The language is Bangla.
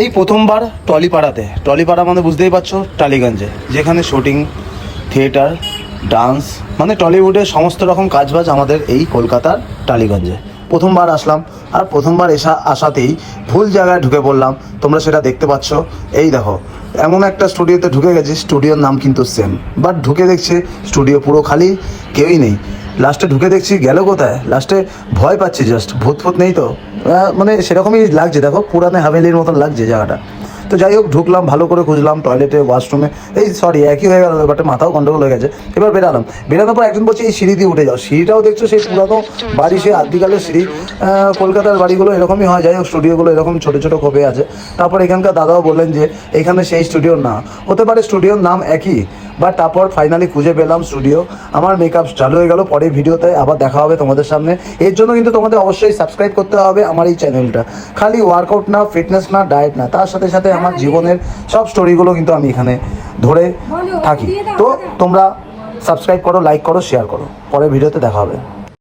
এই প্রথমবার টলিপাড়াতে। টলিপাড়া মানে বুঝতেই পারছ, টালিগঞ্জে। যেখানে শুটিং, থিয়েটার, ডান্স মানে টলিউডের সমস্ত রকম কাজবাজ আমাদের এই কলকাতার টালিগঞ্জে। প্রথমবার আসলাম আর প্রথমবার এসা আসাতেই ভুল জায়গায় ঢুকে পড়লাম। তোমরা সেটা দেখতে পাচ্ছ। এই দেখো, এমন একটা স্টুডিওতে ঢুকে গেছি, স্টুডিওর নাম কিন্তু সেম বাট ঢুকে দেখছি স্টুডিও পুরো খালি, কেউই নেই। লাস্টে ঢুকে দেখছি গেল কোথায়? লাস্টে ভয় পাচ্ছি জাস্ট ভূত ফুত নেই তো? মানে সেরকমই লাগছে দেখো পুরানে হাভেলির মতন লাগছে জায়গাটা। তো যাই হোক, ঢুকলাম, ভালো করে খুঁজলাম টয়লেটে ওয়াশরুমে এই সরি একই হয়ে গেল ব্যাপারটা, মাথাও গন্ডগোল হয়ে গেছে। এবার বেরালাম। বেরানোর পর একজন বলছে, এই সিঁড়ি দিয়ে উঠে যাও। সিঁড়িটাও দেখছ, সেই পুরানো বাড়ি, সেই আদিকালের সিঁড়ি। কলকাতার বাড়িগুলো এরকমই হয়, যাই হোক স্টুডিওগুলো এরকম ছোটো ছোটো খোপে আছে। তারপর এখানকার দাদাও বললেন যে, এখানে সেই স্টুডিওর না। হতে পারে স্টুডিওর নাম একই বাট তারপর ফাইনালি খুঁজে পেলাম স্টুডিও আমার মেকআপ চালু হয়ে গেল পরে ভিডিওতে আবার দেখা হবে তোমাদের সামনে। এর জন্য কিন্তু তোমাদের অবশ্যই সাবস্ক্রাইব করতে হবে আমার এই চ্যানেলটা খালি ওয়ার্কআউট না ফিটনেস না ডায়েট না, তার সাথে সাথে আমার জীবনের সব স্টোরিগুলো কিন্তু আমি এখানে ধরে থাকি। তো তোমরা সাবস্ক্রাইব করো লাইক করো শেয়ার করো। পরের ভিডিওতে দেখা হবে।